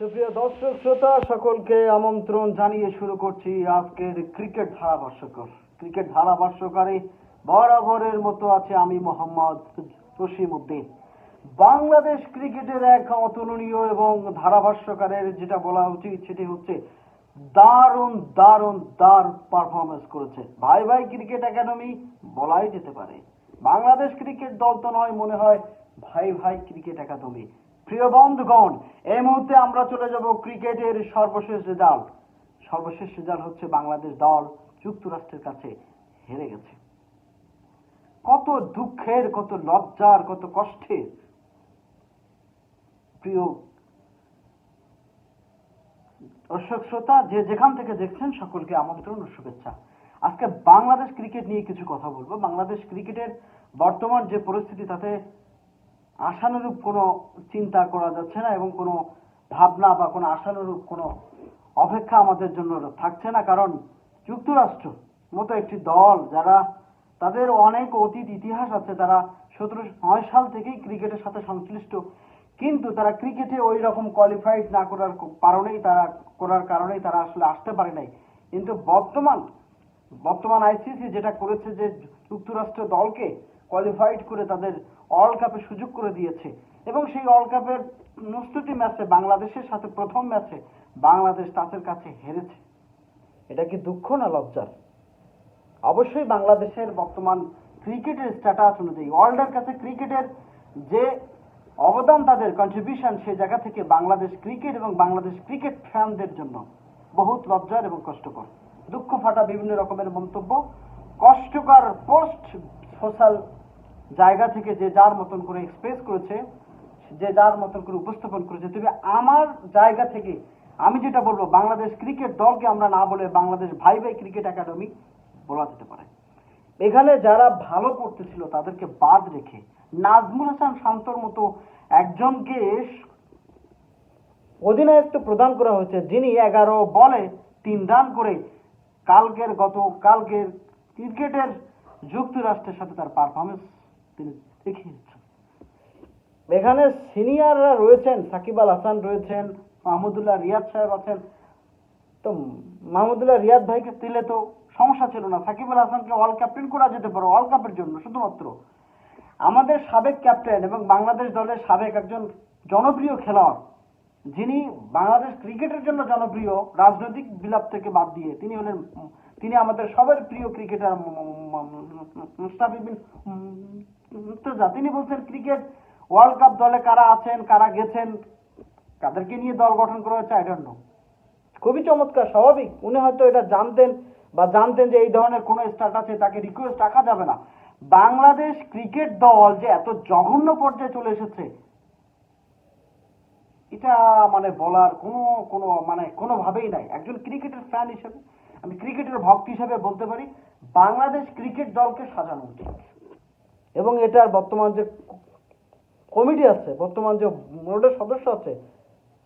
সুপ্রিয় দর্শক, শ্রোতা, সকলকে আমন্ত্রণ জানিয়ে শুরু করছি আজকের ক্রিকেট ধারাভাষ্যকর। ক্রিকেট ধারাভাষ্যকারী বরাবরের মতো আছে আমি মোহাম্মদ রশিম উদ্দিন বাংলাদেশ ক্রিকেটের এক অতুলনীয় এবং ধারাভাষ্যকারের যেটা বলা উচিত, সেটি হচ্ছে দারুণ দারুণ দার পারফরমেন্স করেছে। ভাই ভাই, ক্রিকেট একাডেমি বলাই যেতে পারে। বাংলাদেশ ক্রিকেট দল তো নয়, মনে হয় ভাই ভাই ক্রিকেট একাডেমি। প্রিয় বন্ধুগণ, এই মুহূর্তে আমরা চলে যাব ক্রিকেটের সর্বশেষ রেজাল্ট সর্বশেষ রেজাল্ট হচ্ছে বাংলাদেশ দল যুক্তরাষ্ট্রের কাছে হেরে গেছে। কত দুঃখের, কত লজ্জার, কত কষ্টের। প্রিয় দর্শক, শ্রোতা, যে যেখান থেকে দেখছেন সকলকে আমন্ত্রণ ও শুভেচ্ছা। আজকে বাংলাদেশ ক্রিকেট নিয়ে কিছু কথা বলব। বাংলাদেশ ক্রিকেটের বর্তমান যে পরিস্থিতি, তাতে আশানুরূপ কোনো চিন্তা করা যাচ্ছে না এবং কোনো ভাবনা বা কোনো আশানুরূপ কোনো অপেক্ষা আমাদের জন্য থাকছে না, কারণ যুক্তরাষ্ট্র মতো একটি দল যারা তাদের অনেক অতীত ইতিহাস আছে, তারা সতেরোশো নয় সাল থেকেই ক্রিকেটের সাথে সংশ্লিষ্ট। কিন্তু তারা ক্রিকেটে ওই রকম কোয়ালিফাইড না করার কারণেই তারা, করার কারণেই তারা আসলে আসতে পারে নাই। কিন্তু বর্তমান বর্তমান আইসিসি যেটা করেছে যে যুক্তরাষ্ট্র দলকে কোয়ালিফাইড করে তাদের ওয়ার্ল্ড কাপে সুযোগ করে দিয়েছে। এবং সেই ওয়ার্ল্ড কাপের প্রস্তুতি ম্যাচে বাংলাদেশের সাথে প্রথম ম্যাচে বাংলাদেশ তাদের কাছে হেরেছে। এটা কি দুঃখ না লজ্জার? অবশ্যই বাংলাদেশের বর্তমান ক্রিকেটের স্ট্যাটাস অনুযায়ী ওয়ার্ল্ডের কাছে ক্রিকেটের যে অবদান তাদের কন্ট্রিবিউশন সেই জায়গা থেকে বাংলাদেশ ক্রিকেট এবং বাংলাদেশ ক্রিকেট ফ্যানদের জন্য বহুত লজ্জার এবং কষ্টকর। দুঃখ ফাটা বিভিন্ন রকমের মন্তব্য। কষ্টকর পোস্ট সোশ্যাল জায়গা থেকে যে যার মতন করে এক্সপ্রেস করেছে, যে যার মতন করে উপস্থাপন করেছে। তবে আমার জায়গা থেকে আমি যেটা বলব, বাংলাদেশ ক্রিকেট দলকে আমরা না বলে বাংলাদেশ ভাই ভাই ক্রিকেট একাডেমি বলা যেতে পারে। এখানে যারা ভালো করতেছিল, তাদেরকে বাদ রেখে নাজমুল হাসান শান্তর মতো একজনকে অধিনায়কত্ব প্রদান করা হয়েছে, যিনি এগারো বলে তিন রান করে কালকের গত, কালকের ক্রিকেটের যুক্তরাষ্ট্রের সাথে তার পারফরমেন্স তিনি দেখিয়েছেন এখানে সিনিয়ররা রয়েছেন, সাকিব আল হাসান রয়েছেন, মাহমুদুল্লাহ রিয়াদ সাহেব আছেন। তো মাহমুদুল্লাহ রিয়াদ ভাইকে দিলে তো সমস্যা ছিল না। সাকিব আল হাসানকে ওয়ার্ল্ড ক্যাপ্টেন করা যেতে পারে ওয়ার্ল্ড কাপের জন্য শুধুমাত্র। আমাদের সাবেক ক্যাপ্টেন এবং বাংলাদেশ দলের সাবেক একজন জনপ্রিয় খেলোয়াড়, যিনি বাংলাদেশ ক্রিকেটের জন্য জনপ্রিয়, রাজনৈতিক বিলাপ থেকে বাদ দিয়ে তিনি হলেন তিনি আমাদের সবার প্রিয় ক্রিকেটার মুস্তাফিবিন মুর্তজা। তিনি বলছেন ক্রিকেট ওয়ার্ল্ড কাপ দলে কারা আছেন, কারা গেছেন কাদেরকে নিয়ে দল গঠন করা হয়েছে আই ডোন্ট নো খুবই চমৎকার, স্বাভাবিক। উনি হয়তো এটা জানতেন বা জানতেন যে এই ধরনের কোনো স্টার্ট আছে, তাকে রিকোয়েস্ট রাখা যাবে না। বাংলাদেশ ক্রিকেট দল যে এত জঘন্য পর্যায়ে চলে এসেছে, এটা মানে বলার কোনো কোনো মানে কোনোভাবেই নাই। একজন ক্রিকেটের ফ্যান হিসেবে আমি ক্রিকেটের ভক্ত হিসাবে বলতে পারি, বাংলাদেশ ক্রিকেট দলকে সাজানো উচিত। এবং এটার বর্তমান যে কমিটি আছে, বর্তমান যে বোর্ডের সদস্য আছে,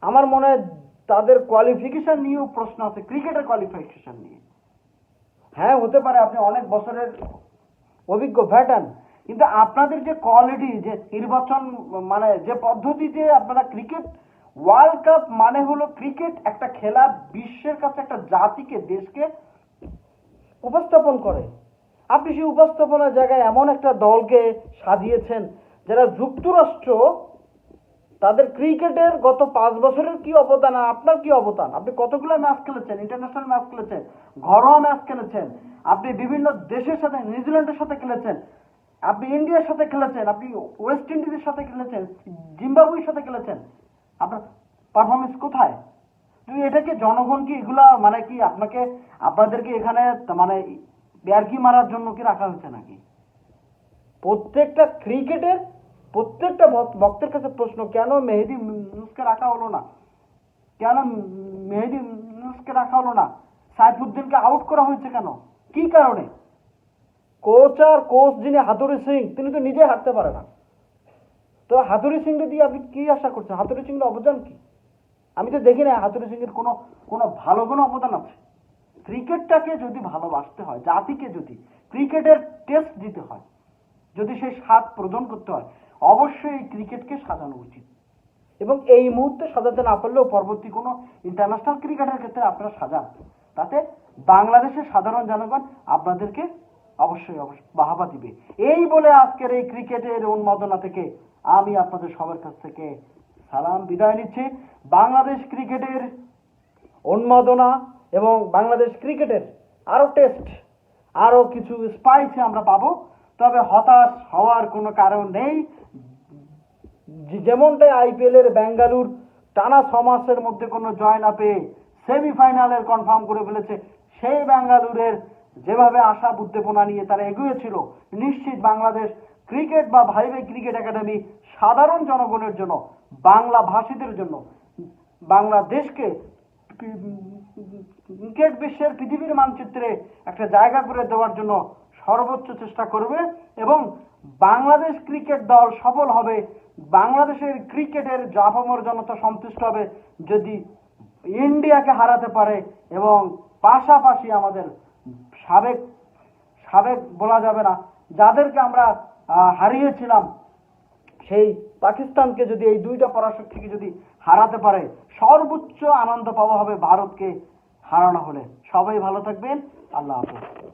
আমার মনে হয় তাদের কোয়ালিফিকেশন নিয়েও প্রশ্ন আছে, ক্রিকেটের কোয়ালিফিকেশন নিয়ে। হ্যাঁ হতে পারে আপনি অনেক বছরের অভিজ্ঞ ভ্যাটান কিন্তু আপনাদের যে কোয়ালিটি যে নির্বাচন মানে যে পদ্ধতিতে আপনারা ক্রিকেট ওয়ার্ল্ড কাপ মানে হলো ক্রিকেট একটা খেলা বিশ্বের কাছে একটা জাতিকে, দেশকে উপস্থাপন করে। আপনি সেই উপস্থাপনার জায়গায় এমন একটা দলকে সাজিয়েছেন যারা যুক্তরাষ্ট্র, তাদের ক্রিকেটের গত পাঁচ বছরের কি অবদান আর আপনার কি অবদান? আপনি কতগুলো ম্যাচ খেলেছেন? ইন্টারন্যাশনাল ম্যাচ খেলেছেন, ঘরোয়া ম্যাচ খেলেছেন, আপনি বিভিন্ন দেশের সাথে, নিউজিল্যান্ডের সাথে খেলেছেন, আপনি ইন্ডিয়ার সাথে খেলেছেন, আপনি ওয়েস্ট ইন্ডিজের সাথে খেলেছেন, জিম্বাবুয়ের সাথে খেলেছেন। আপনার পারফরমেন্স কোথায়? তুই এটাকে জনগণ কি এগুলা মানে কি আপনাকে, আপনাদেরকে এখানে মানে ইয়ার্কি মারার জন্য কি রাখা হয়েছে নাকি? প্রত্যেকটা ক্রিকেটের, প্রত্যেকটা ভক্তের কাছে প্রশ্ন, কেন মেহেদি মুসকে রাখা হলো না? কেন মেহেদি মুসকে রাখা হলো না? সাইফুদ্দিনকে আউট করা হয়েছে কেন? কি কারণে? কোচ আর কোচ যিনি হাতুরি সিং, তিনি তো নিজে হাঁটতে পারে না। তো হাতুরি সিংকে দিয়ে আপনি কি আশা করছেন? হাতুরি সিংয়ের অবদান কি? আমি তো দেখি না হাতুরি সিংয়ের কোনো কোনো ভালো কোনো অবদান আছে। ক্রিকেটটাকে যদি ভালোবাসতে হয়, জাতিকে যদি, ক্রিকেটের টেস্ট দিতে হয়, যদি সেই স্বাদ প্রদান করতে হয়, অবশ্যই এই ক্রিকেটকে সাজানো উচিত। এবং এই মুহূর্তে সাজাতে না পারলেও পরবর্তী কোনো ইন্টারন্যাশনাল ক্রিকেটের ক্ষেত্রে আপনারা সাজান। তাতে বাংলাদেশের সাধারণ জনগণ আপনাদেরকে অবশ্যই অবশ্যই। বাহাবা দিবে। এই বলে আজকের এই ক্রিকেটের উন্মাদনা থেকে আমি আপনাদের সবার কাছ থেকে সালাম বিদায় নিচ্ছি। বাংলাদেশ ক্রিকেটের উন্মাদনা এবং বাংলাদেশ ক্রিকেটের আরও টেস্ট, আরও কিছু স্পাইসে আমরা পাবো। তবে হতাশ হওয়ার কোনো কারণ নেই। যে- যেমনটা আইপিএল এর বেঙ্গালুর টানা ছ মাসের মধ্যে কোনো জয় না পেয়ে সেমিফাইনালের কনফার্ম করে ফেলেছে সেই বেঙ্গালুরের যেভাবে আশা উদ্দীপনা নিয়ে তারা এগিয়েছিল নিশ্চিত বাংলাদেশ ক্রিকেট বা ভাই ক্রিকেট একাডেমি সাধারণ জনগণের জন্য, বাংলা ভাষীদের জন্য, বাংলাদেশকে ক্রিকেট বিশ্বের পৃথিবীর মানচিত্রে একটা জায়গা করে দেওয়ার জন্য সর্বোচ্চ চেষ্টা করবে এবং বাংলাদেশ ক্রিকেট দল সফল হবে, বাংলাদেশের ক্রিকেটের জাফমর জনতা সন্তুষ্ট হবে যদি ইন্ডিয়াকে হারাতে পারে এবং পাশাপাশি আমাদের সাবেক সাবেক বলা যাবে না। যাদেরকে আমরা হারিয়েছিলাম, সেই পাকিস্তানকে যদি এই দুইটা পরাশর থেকে যদি হারাতে পারে, সর্বোচ্চ আনন্দ পাওয়া হবে ভারতকে হারানো হলে। সবাই ভালো থাকবেন। আল্লাহ হাফেজ।